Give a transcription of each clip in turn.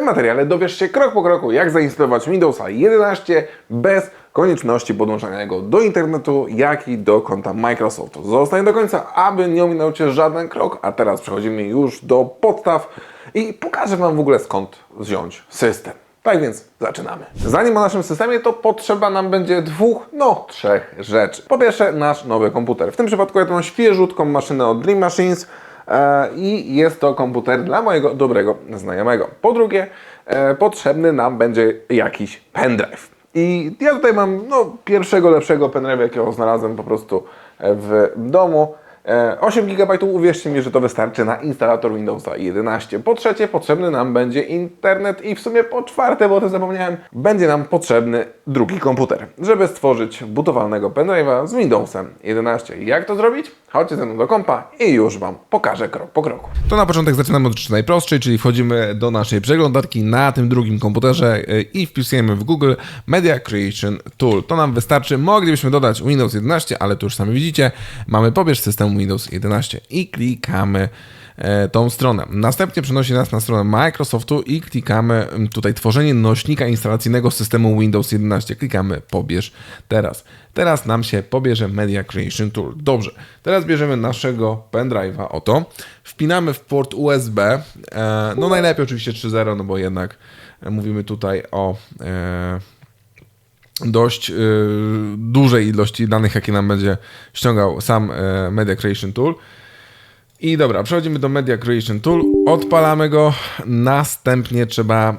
tym materiale dowiesz się krok po kroku, jak zainstalować Windowsa 11 bez konieczności podłączania go do internetu, jak i do konta Microsoftu. Zostań do końca, aby nie ominął Cię żaden krok. A teraz przechodzimy już do podstaw i pokażę Wam w ogóle skąd wziąć system. Tak więc zaczynamy. Zanim o naszym systemie, to potrzeba nam będzie dwóch, no trzech rzeczy. Po pierwsze, nasz nowy komputer. W tym przypadku ja tą świeżutką maszynę od Dream Machines i jest to komputer dla mojego dobrego znajomego. Po drugie, e, potrzebny nam będzie jakiś pendrive. I ja tutaj mam no, pierwszego lepszego pendrive'a, jakiego znalazłem po prostu e, w domu. E, 8 GB, uwierzcie mi, że to wystarczy na instalator Windowsa 11. Po trzecie, potrzebny nam będzie internet i w sumie po czwarte, bo o tym zapomniałem, będzie nam potrzebny drugi komputer, żeby stworzyć butowalnego pendrive'a z Windowsem 11. Jak to zrobić? Chodźcie ze mną do kompa i już Wam pokażę krok po kroku. To na początek zaczynamy od rzeczy najprostszej, czyli wchodzimy do naszej przeglądarki na tym drugim komputerze y, i wpisujemy w Google Media Creation Tool. To nam wystarczy. Moglibyśmy dodać Windows 11, ale tu już sami widzicie, mamy pobierz Windows 11 i klikamy e, tą stronę. Następnie przenosi nas na stronę Microsoftu i klikamy tutaj tworzenie nośnika instalacyjnego systemu Windows 11. Klikamy pobierz teraz. Teraz nam się pobierze Media Creation Tool. Dobrze, teraz bierzemy naszego pendrive'a, oto, wpinamy w port USB, e, no najlepiej oczywiście 3.0, no bo jednak e, mówimy tutaj o e, dość e, dużej ilości danych, jakie nam będzie ściągał sam e, Media Creation Tool. I dobra, przechodzimy do Media Creation Tool, odpalamy go, następnie trzeba,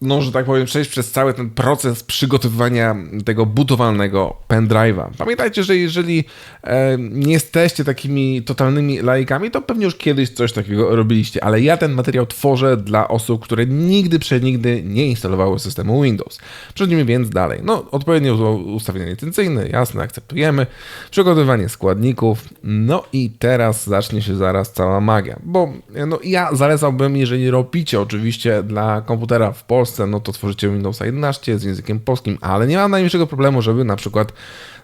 no że tak powiem, przejść przez cały ten proces przygotowywania tego budowalnego pendrive'a. Pamiętajcie, że jeżeli e, nie jesteście takimi totalnymi laikami, to pewnie już kiedyś coś takiego robiliście, ale ja ten materiał tworzę dla osób, które nigdy przenigdy nie instalowały systemu Windows. Przechodzimy więc dalej. No, odpowiednie ustawienia licencyjne, jasne, akceptujemy, przygotowywanie składników, no i teraz zacznie się zaraz cała magia, bo no, ja zalecałbym, jeżeli robicie oczywiście dla komputera w Polsce, no to tworzycie Windowsa 11 z językiem polskim, ale nie ma najmniejszego problemu, żeby na przykład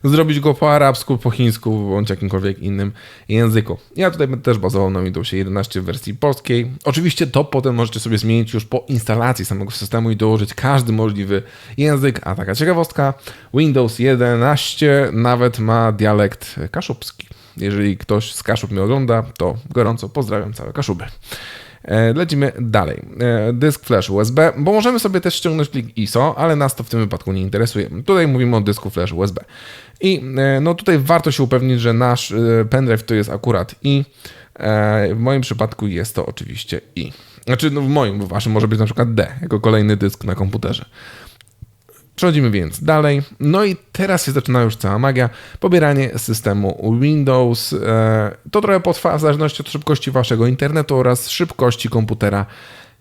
zrobić go po arabsku, po chińsku, bądź jakimkolwiek innym języku. Ja tutaj będę też bazował na Windowsie 11 w wersji polskiej. Oczywiście to potem możecie sobie zmienić już po instalacji samego systemu i dołożyć każdy możliwy język, a taka ciekawostka, Windows 11 nawet ma dialekt kaszubski. Jeżeli ktoś z Kaszub mnie ogląda, to gorąco pozdrawiam całe Kaszuby. E, Lecimy dalej. E, Dysk flash USB, bo możemy sobie też ściągnąć plik ISO, ale nas to w tym wypadku nie interesuje. Tutaj mówimy o dysku flash USB. I e, no tutaj warto się upewnić, że nasz pendrive to jest akurat I. W moim przypadku jest to oczywiście I. Znaczy, no w moim, w waszym może być na przykład D, jako kolejny dysk na komputerze. Przechodzimy więc dalej. No i teraz się zaczyna już cała magia. Pobieranie systemu Windows. E, To trochę potrwa w zależności od szybkości waszego internetu oraz szybkości komputera,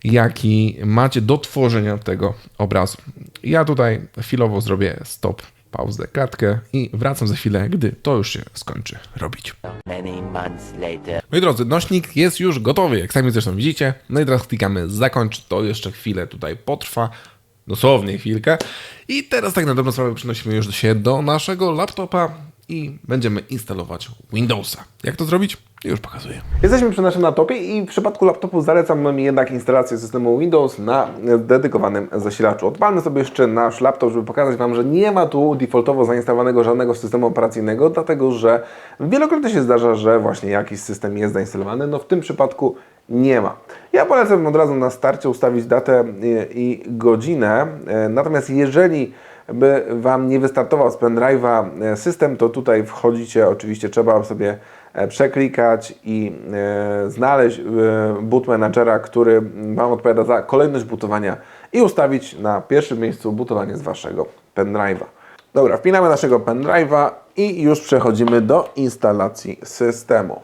jaki macie do tworzenia tego obrazu. Ja tutaj chwilowo zrobię stop, pauzę, kartkę i wracam za chwilę, gdy to już się skończy robić. Moi drodzy, nośnik jest już gotowy, jak sami zresztą widzicie. No i teraz klikamy zakończ, to jeszcze chwilę tutaj potrwa, dosłownie chwilkę. I teraz tak na dobrą sprawę przenosimy już się do naszego laptopa i będziemy instalować Windowsa. Jak to zrobić? Już pokazuję. Jesteśmy przy naszym laptopie i w przypadku laptopu zalecam jednak instalację systemu Windows na dedykowanym zasilaczu. Odpalmy sobie jeszcze nasz laptop, żeby pokazać Wam, że nie ma tu defaultowo zainstalowanego żadnego systemu operacyjnego, dlatego że wielokrotnie się zdarza, że właśnie jakiś system jest zainstalowany. No w tym przypadku nie ma. Ja polecam od razu na starcie ustawić datę i, i godzinę, E, natomiast jeżeli by Wam nie wystartował z pendrive'a e, system, to tutaj wchodzicie, oczywiście trzeba sobie e, przeklikać i e, znaleźć boot managera, który Wam odpowiada za kolejność bootowania i ustawić na pierwszym miejscu bootowanie z Waszego pendrive'a. Dobra, wpinamy naszego pendrive'a i już przechodzimy do instalacji systemu.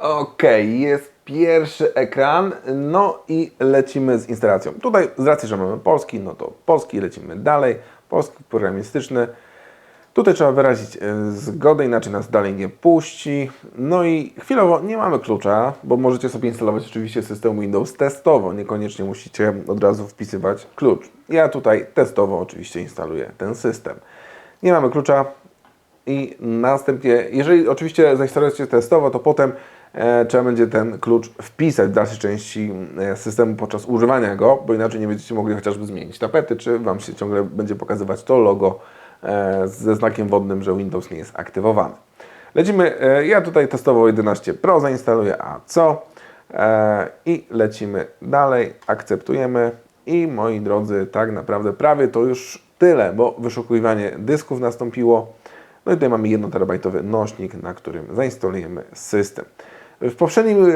Ok, jest pierwszy ekran, no i lecimy z instalacją. Tutaj z racji, że mamy polski, no to polski, lecimy dalej. Polski programistyczny. Tutaj trzeba wyrazić e, zgodę, inaczej nas dalej nie puści. No i chwilowo nie mamy klucza, bo możecie sobie instalować oczywiście system Windows testowo, niekoniecznie musicie od razu wpisywać klucz. Ja tutaj testowo oczywiście instaluję ten system. Nie mamy klucza i następnie, jeżeli oczywiście zainstalujecie testowo, to potem trzeba będzie ten klucz wpisać w dalszej części e, systemu podczas używania go, bo inaczej nie będziecie mogli chociażby zmienić tapety, czy Wam się ciągle będzie pokazywać to logo e, ze znakiem wodnym, że Windows nie jest aktywowany. Lecimy, e, ja tutaj testowo 11 Pro zainstaluję, a co? E, I lecimy dalej, akceptujemy i moi drodzy, tak naprawdę prawie to już tyle, bo wyszukiwanie dysków nastąpiło. No i tutaj mamy 1 terabajtowy nośnik, na którym zainstalujemy system. W poprzednim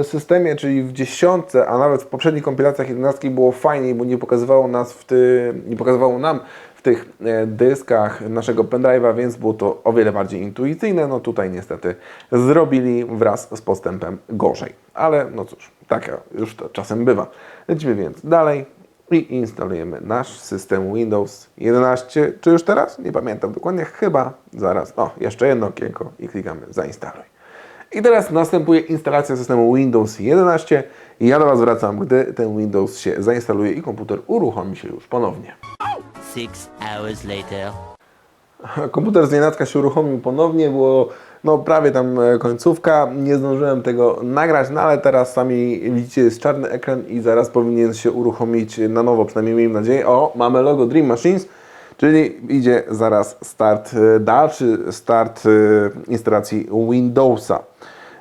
e, systemie, czyli w dziesiątce, a nawet w poprzednich kompilacjach 11 było fajniej, bo nie pokazywało nas w ty, nie pokazywało nam w tych e, dyskach naszego pendrive'a, więc było to o wiele bardziej intuicyjne. No tutaj niestety zrobili wraz z postępem gorzej. Ale no cóż, tak już to czasem bywa. Lecimy więc dalej i instalujemy nasz system Windows 11. Czy już teraz? Nie pamiętam dokładnie. Chyba zaraz. O, jeszcze jedno okienko i klikamy zainstaluj. I teraz następuje instalacja systemu Windows 11 i ja do Was wracam, gdy ten Windows się zainstaluje i komputer uruchomi się już ponownie. Six hours later. Komputer z nienacka się uruchomił ponownie, było no prawie tam e, końcówka, nie zdążyłem tego nagrać, no ale teraz sami widzicie jest czarny ekran i zaraz powinien się uruchomić na nowo, przynajmniej miejmy nadzieję. O, mamy logo Dream Machines, czyli idzie zaraz start, e, dalszy start e, instalacji Windowsa.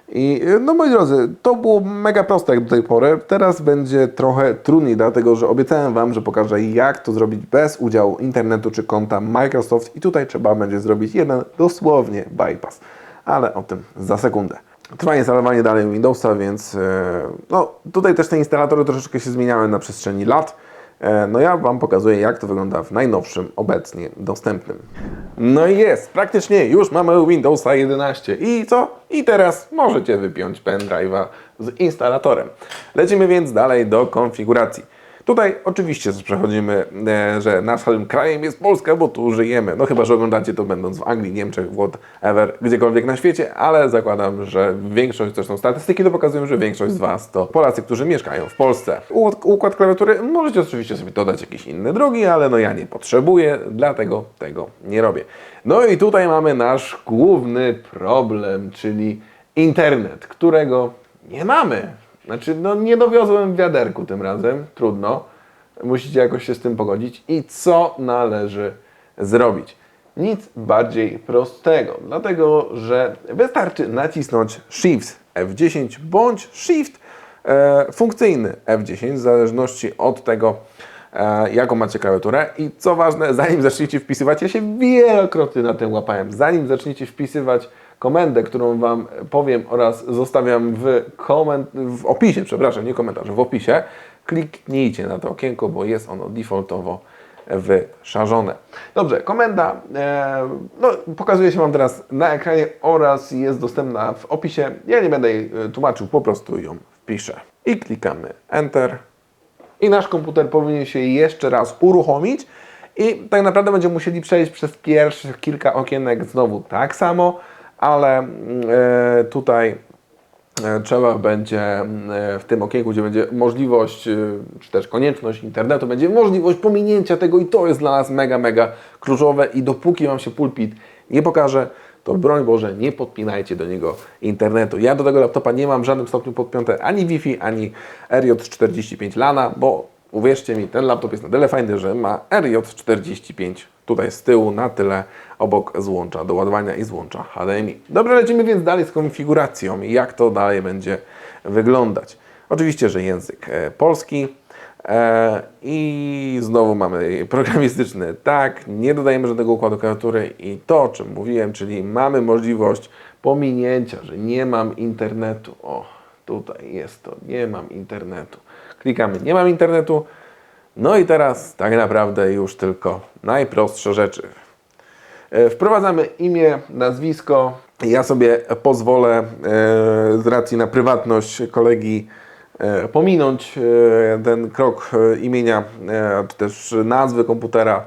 I e, no moi drodzy, to było mega proste jak do tej pory. Teraz będzie trochę trudniej, dlatego że obiecałem Wam, że pokażę jak to zrobić bez udziału internetu czy konta Microsoft i tutaj trzeba będzie zrobić jeden dosłownie bypass. Ale o tym za sekundę. Trwa instalowanie dalej Windowsa, więc no, tutaj też te instalatory troszeczkę się zmieniały na przestrzeni lat. E, No ja Wam pokazuję, jak to wygląda w najnowszym, obecnie dostępnym. No i jest, praktycznie już mamy Windowsa 11. I co? I teraz możecie wypiąć pendrive'a z instalatorem. Lecimy więc dalej do konfiguracji. Tutaj oczywiście przechodzimy, e, że naszym krajem jest Polska, bo tu żyjemy. No chyba, że oglądacie to będąc w Anglii, Niemczech, whatever, gdziekolwiek na świecie, ale zakładam, że większość, zresztą statystyki to pokazują, że większość z Was to Polacy, którzy mieszkają w Polsce. Układ klawiatury możecie oczywiście sobie dodać jakiś inny drugi, ale no ja nie potrzebuję, dlatego tego nie robię. No i tutaj mamy nasz główny problem, czyli internet, którego nie mamy. Znaczy, no nie dowiozłem w wiaderku tym razem, trudno. Musicie jakoś się z tym pogodzić. I co należy zrobić? Nic bardziej prostego, dlatego że wystarczy nacisnąć Shift F10 bądź Shift e, funkcyjny F10 w zależności od tego, e, jaką macie klawiaturę. I co ważne, zanim zaczniecie wpisywać, ja się wielokrotnie na tym łapałem, zanim zaczniecie wpisywać komendę, którą Wam powiem oraz zostawiam w, koment- w opisie, przepraszam, nie komentarzu, w opisie, kliknijcie na to okienko, bo jest ono defaultowo wyszarzone. Dobrze, komenda e, no, pokazuje się Wam teraz na ekranie oraz jest dostępna w opisie. Ja nie będę jej e, tłumaczył, po prostu ją wpiszę. I klikamy Enter. I nasz komputer powinien się jeszcze raz uruchomić. I tak naprawdę będziemy musieli przejść przez pierwszych kilka okienek znowu tak samo, ale mm, e, tutaj e, trzeba będzie mm, e, w tym okienku, gdzie będzie możliwość, czy też konieczność internetu, będzie możliwość pominięcia tego i to jest dla nas mega, mega kluczowe i dopóki Wam się pulpit nie pokaże, to broń Boże, nie podpinajcie do niego internetu. Ja do tego laptopa nie mam w żadnym stopniu podpięte ani Wi-Fi, ani RJ45 LANa, bo uwierzcie mi, ten laptop jest na tyle fajny, że ma RJ45 tutaj z tyłu na tyle obok złącza do ładowania i złącza HDMI. Dobrze, lecimy więc dalej z konfiguracją i jak to dalej będzie wyglądać. Oczywiście, że język e, polski, E, I znowu mamy programistyczny tak, nie dodajemy żadnego układu klawiatury i to, o czym mówiłem, czyli mamy możliwość pominięcia, że nie mam internetu. O, tutaj jest to, nie mam internetu. Klikamy, nie mam internetu. No i teraz tak naprawdę już tylko najprostsze rzeczy. E, Wprowadzamy imię, nazwisko. Ja sobie pozwolę e, z racji na prywatność kolegi e, pominąć ten krok imienia, czy też nazwy komputera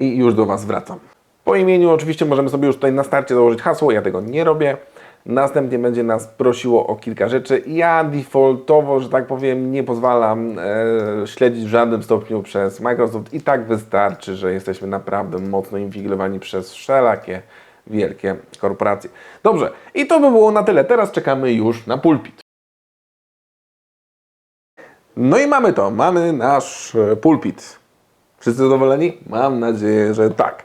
i już do Was wracam. Po imieniu oczywiście możemy sobie już tutaj na starcie założyć hasło, ja tego nie robię. Następnie będzie nas prosiło o kilka rzeczy. Ja defaultowo, że tak powiem, nie pozwalam e, śledzić w żadnym stopniu przez Microsoft i tak wystarczy, że jesteśmy naprawdę mocno inwigilowani przez wszelakie wielkie korporacje. Dobrze, i to by było na tyle. Teraz czekamy już na pulpit. No i mamy to, mamy nasz e, pulpit. Wszyscy zadowoleni? Mam nadzieję, że tak.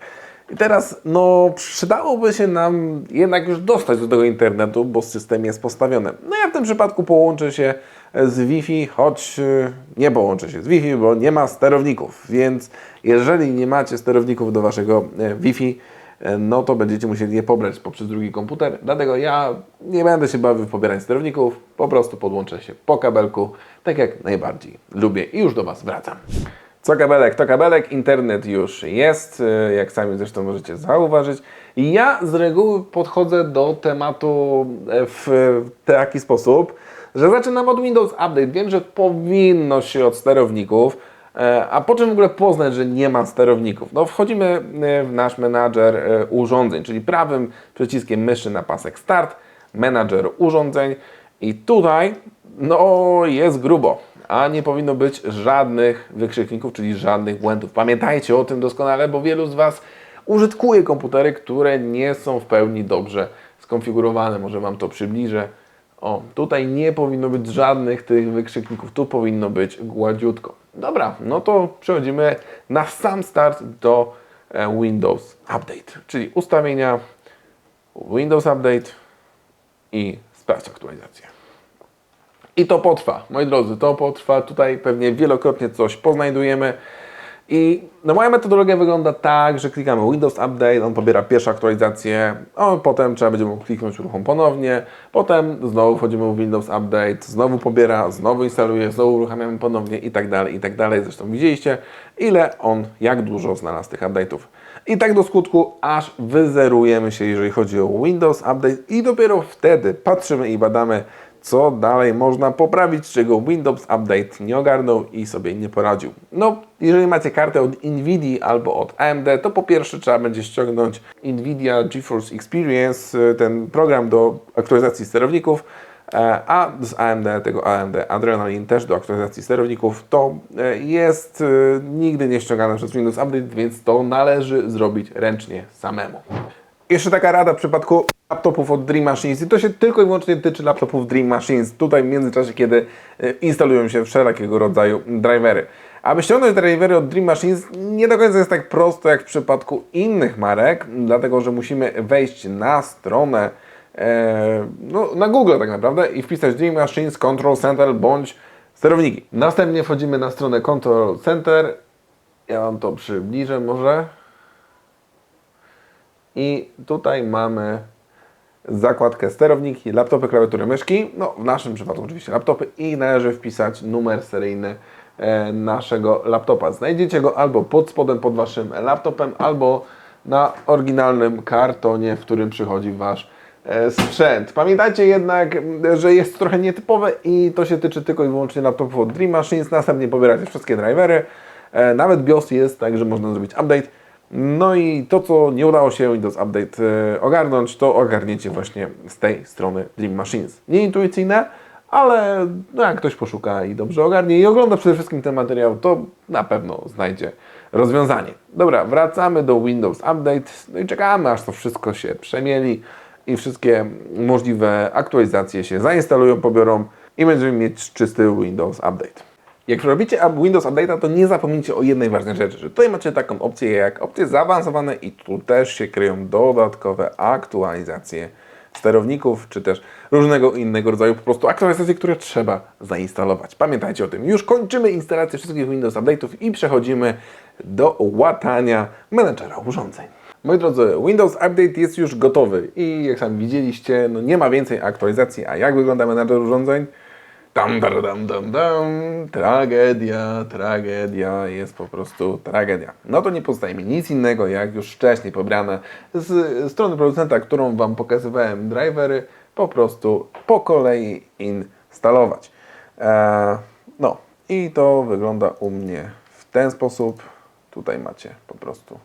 I teraz, no, przydałoby się nam jednak już dostać do tego internetu, bo system jest postawiony. No ja w tym przypadku połączę się z Wi-Fi, choć e, nie połączę się z Wi-Fi, bo nie ma sterowników. Więc jeżeli nie macie sterowników do waszego e, Wi-Fi, e, no to będziecie musieli je pobrać poprzez drugi komputer. Dlatego ja nie będę się bawił w pobieranie sterowników, po prostu podłączę się po kabelku, tak jak najbardziej lubię i już do Was wracam. Co kabelek, to kabelek, internet już jest, y, jak sami zresztą możecie zauważyć. Ja z reguły podchodzę do tematu e, w taki sposób, że zaczynam od Windows Update. Wiem, że powinno się od sterowników, e, a po czym w ogóle poznać, że nie ma sterowników? No wchodzimy e, w nasz menadżer urządzeń, czyli prawym przyciskiem myszy na pasek Start, menadżer urządzeń i tutaj no jest grubo, a nie powinno być żadnych wykrzykników, czyli żadnych błędów. Pamiętajcie o tym doskonale, bo wielu z Was użytkuje komputery, które nie są w pełni dobrze skonfigurowane. Może Wam to przybliżę. O, tutaj nie powinno być żadnych tych wykrzykników, tu powinno być gładziutko. Dobra, no to przechodzimy na sam start do e, Windows Update, czyli ustawienia Windows Update i sprawdź aktualizację. I to potrwa, moi drodzy, to potrwa. Tutaj pewnie wielokrotnie coś poznajdujemy. I no moja metodologia wygląda tak, że klikamy Windows Update, on pobiera pierwszą aktualizację, a potem trzeba będzie kliknąć uruchom ponownie, potem znowu wchodzimy w Windows Update, znowu pobiera, znowu instaluje, znowu uruchamiamy ponownie i tak dalej, i tak dalej. Zresztą widzieliście, ile on, jak dużo znalazł tych update'ów. I tak do skutku, aż wyzerujemy się, jeżeli chodzi o Windows Update i dopiero wtedy patrzymy i badamy, co dalej można poprawić, czego Windows Update nie ogarnął i sobie nie poradził. No, jeżeli macie kartę od Nvidia albo od AMD, to po pierwsze trzeba będzie ściągnąć Nvidia GeForce Experience, y, ten program do aktualizacji sterowników, e, a z AMD, tego AMD Adrenalin też do aktualizacji sterowników, to e, jest y, nigdy nie ściągane przez Windows Update, więc to należy zrobić ręcznie samemu. Jeszcze taka rada w przypadku laptopów od Dream Machines i to się tylko i wyłącznie tyczy laptopów Dream Machines. Tutaj w międzyczasie, kiedy e, instalują się wszelakiego rodzaju drivery. Aby ściągnąć drivery od Dream Machines nie do końca jest tak prosto jak w przypadku innych marek, dlatego że musimy wejść na stronę e, no, na Google tak naprawdę i wpisać Dream Machines Control Center bądź sterowniki. Następnie wchodzimy na stronę Control Center. Ja Wam to przybliżę może. I tutaj mamy zakładkę sterowniki, laptopy, klawiatury, myszki. No, w naszym przypadku oczywiście laptopy i należy wpisać numer seryjny e, naszego laptopa. Znajdziecie go albo pod spodem pod waszym laptopem, albo na oryginalnym kartonie, w którym przychodzi wasz e, sprzęt. Pamiętajcie jednak, że jest to trochę nietypowe i to się tyczy tylko i wyłącznie laptopów od Dream Machines. Następnie pobieracie wszystkie drivery. E, Nawet BIOS jest, także można zrobić update. No i to, co nie udało się Windows Update e, ogarnąć, to ogarniecie właśnie z tej strony Dream Machines. Nieintuicyjne, ale no jak ktoś poszuka i dobrze ogarnie i ogląda przede wszystkim ten materiał, to na pewno znajdzie rozwiązanie. Dobra, wracamy do Windows Update no i czekamy, aż to wszystko się przemieli i wszystkie możliwe aktualizacje się zainstalują, pobiorą i będziemy mieć czysty Windows Update. Jak robicie Windows Update'a, to nie zapomnijcie o jednej ważnej rzeczy, że tutaj macie taką opcję jak opcje zaawansowane i tu też się kryją dodatkowe aktualizacje sterowników, czy też różnego innego rodzaju po prostu aktualizacje, które trzeba zainstalować. Pamiętajcie o tym. Już kończymy instalację wszystkich Windows Update'ów i przechodzimy do łatania menedżera urządzeń. Moi drodzy, Windows Update jest już gotowy i jak sami widzieliście, no nie ma więcej aktualizacji. A jak wygląda menedżer urządzeń? Dam, dam, dam, dam, dam. Tragedia, tragedia, jest po prostu tragedia. No to nie pozostaje mi nic innego, jak już wcześniej pobrane z strony producenta, którą Wam pokazywałem drivery, po prostu po kolei instalować. Eee, no i to wygląda u mnie w ten sposób. Tutaj macie po prostu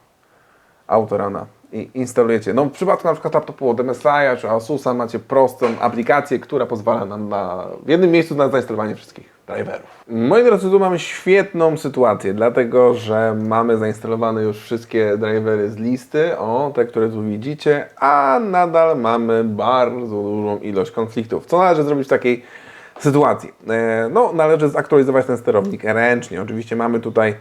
autorana i instalujecie. No w przypadku na przykład laptopu od MSI czy Asusa macie prostą aplikację, która pozwala nam na, w jednym miejscu na zainstalowanie wszystkich driverów. Moi drodzy, tu mamy świetną sytuację, dlatego że mamy zainstalowane już wszystkie drivery z listy, o te, które tu widzicie, a nadal mamy bardzo dużą ilość konfliktów. Co należy zrobić w takiej sytuacji? E, No, należy zaktualizować ten sterownik ręcznie. Oczywiście mamy tutaj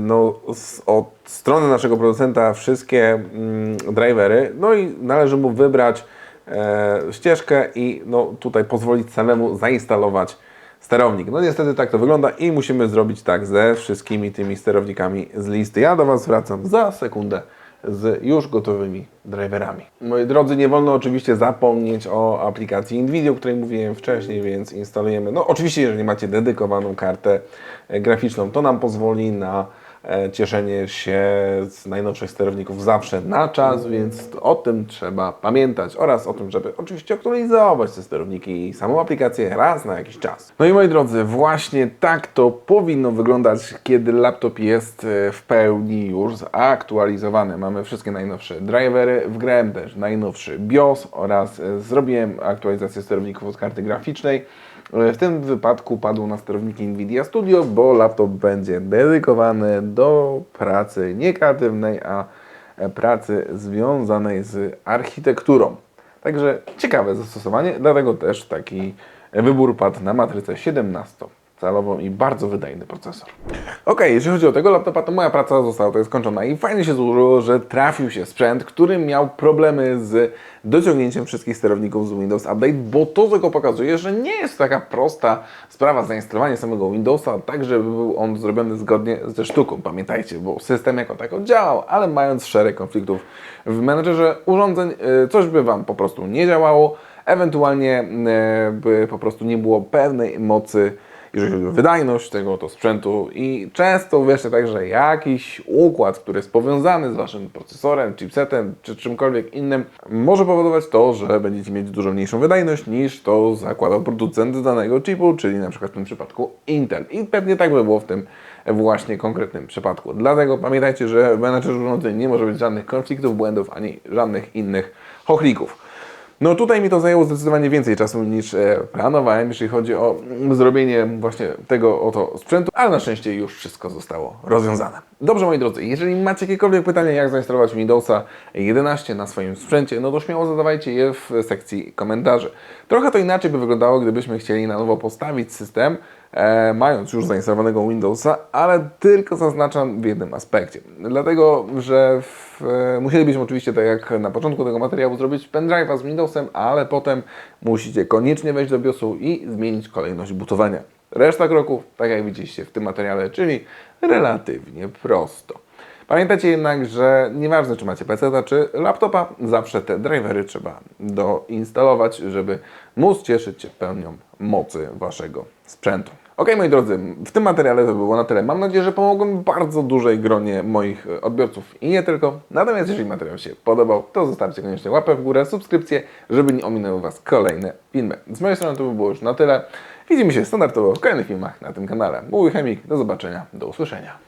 no, z, od strony naszego producenta wszystkie mm, drivery, no i należy mu wybrać e, ścieżkę i no, tutaj pozwolić samemu zainstalować sterownik. No niestety tak to wygląda i musimy zrobić tak ze wszystkimi tymi sterownikami z listy. Ja do Was wracam za sekundę z już gotowymi driverami. Moi drodzy, nie wolno oczywiście zapomnieć o aplikacji NVIDIA, o której mówiłem wcześniej, więc instalujemy. No oczywiście, jeżeli macie dedykowaną kartę graficzną, to nam pozwoli na cieszenie się z najnowszych sterowników zawsze na czas, więc o tym trzeba pamiętać oraz o tym, żeby oczywiście aktualizować te sterowniki i samą aplikację raz na jakiś czas. No i moi drodzy, właśnie tak to powinno wyglądać, kiedy laptop jest e, w pełni już zaktualizowany. Mamy wszystkie najnowsze drivery, wgrałem też najnowszy BIOS oraz e, zrobiłem aktualizację sterowników od karty graficznej. W tym wypadku padło na sterowniki NVIDIA Studio, bo laptop będzie dedykowany do pracy nie kreatywnej, a pracy związanej z architekturą. Także ciekawe zastosowanie, dlatego też taki wybór padł na matrycę 17 calową i bardzo wydajny procesor. Ok, jeżeli chodzi o tego laptopa, to moja praca została tutaj skończona i fajnie się złożyło, że trafił się sprzęt, który miał problemy z dociągnięciem wszystkich sterowników z Windows Update, bo to tylko pokazuje, że nie jest taka prosta sprawa zainstalowania samego Windowsa, tak żeby był on zrobiony zgodnie ze sztuką. Pamiętajcie, bo system jako tako działał, ale mając szereg konfliktów w menedżerze urządzeń, y, coś by Wam po prostu nie działało, ewentualnie y, by po prostu nie było pewnej mocy jeżeli chodzi o wydajność tego to sprzętu i często wiesz tak, że jakiś układ, który jest powiązany z Waszym procesorem, chipsetem czy czymkolwiek innym może powodować to, że będziecie mieć dużo mniejszą wydajność niż to zakładał producent danego chipu, czyli na przykład w tym przypadku Intel. I pewnie tak by było w tym właśnie konkretnym przypadku. Dlatego pamiętajcie, że w menedżerze urządzeń nie może być żadnych konfliktów, błędów ani żadnych innych chochlików. No tutaj mi to zajęło zdecydowanie więcej czasu niż e, planowałem, jeśli chodzi o zrobienie właśnie tego oto sprzętu, ale na szczęście już wszystko zostało rozwiązane. Dobrze moi drodzy, jeżeli macie jakiekolwiek pytania, jak zainstalować Windowsa 11 na swoim sprzęcie, no to śmiało zadawajcie je w sekcji komentarzy. Trochę to inaczej by wyglądało, gdybyśmy chcieli na nowo postawić system, e, mając już zainstalowanego Windowsa, ale tylko zaznaczam w jednym aspekcie. Dlatego, że w, musielibyśmy oczywiście, tak jak na początku tego materiału, zrobić pendrive'a z Windowsem, ale potem musicie koniecznie wejść do BIOSu i zmienić kolejność bootowania. Reszta kroków, tak jak widzieliście w tym materiale, czyli relatywnie prosto. Pamiętajcie jednak, że nieważne czy macie PC czy laptopa, zawsze te drivery trzeba doinstalować, żeby móc cieszyć się pełnią mocy Waszego sprzętu. Ok, moi drodzy, w tym materiale to było na tyle. Mam nadzieję, że pomogłem bardzo dużej gronie moich e, odbiorców i nie tylko. Natomiast jeżeli materiał się podobał, to zostawcie koniecznie łapę w górę, subskrypcję, żeby nie ominęły Was kolejne filmy. Z mojej strony to by było już na tyle. Widzimy się standardowo w kolejnych filmach na tym kanale. Mój Chemik, do zobaczenia, do usłyszenia.